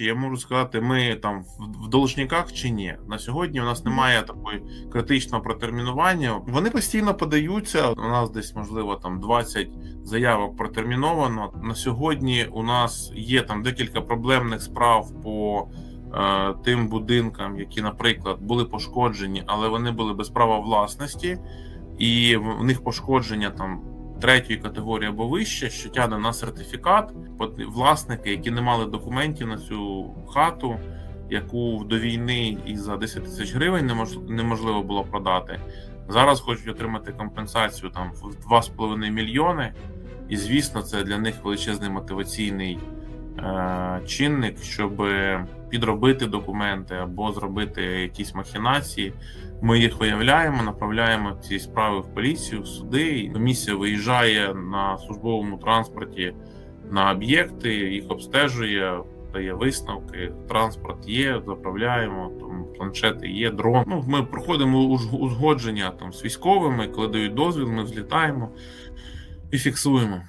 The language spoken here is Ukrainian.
Я можу сказати, ми там в, должниках чи ні. На сьогодні у нас немає такої критичного протермінування. Вони постійно подаються. У нас десь можливо там 20 заявок протерміновано. На сьогодні у нас є там декілька проблемних справ по е, тим будинкам, які, наприклад, були пошкоджені, але вони були без права власності, і в них пошкодження там. Третьої категорії або вище, що тягне на сертифікат, власники, які не мали документів на цю хату, яку до війни і за 10 тисяч гривень немож- неможливо було продати. Зараз хочуть отримати компенсацію там в 2,5 мільйони. І звісно, це для них величезний мотиваційний е, чинник, щоб підробити документи або зробити якісь махінації. Ми їх виявляємо, направляємо ці справи в поліцію, в суди. Комісія виїжджає на службовому транспорті на об'єкти, їх обстежує, дає висновки. Транспорт є, заправляємо, там планшети є, дрон. Ну, ми проходимо узгодження там з військовими, коли дають дозвіл, ми взлітаємо і фіксуємо.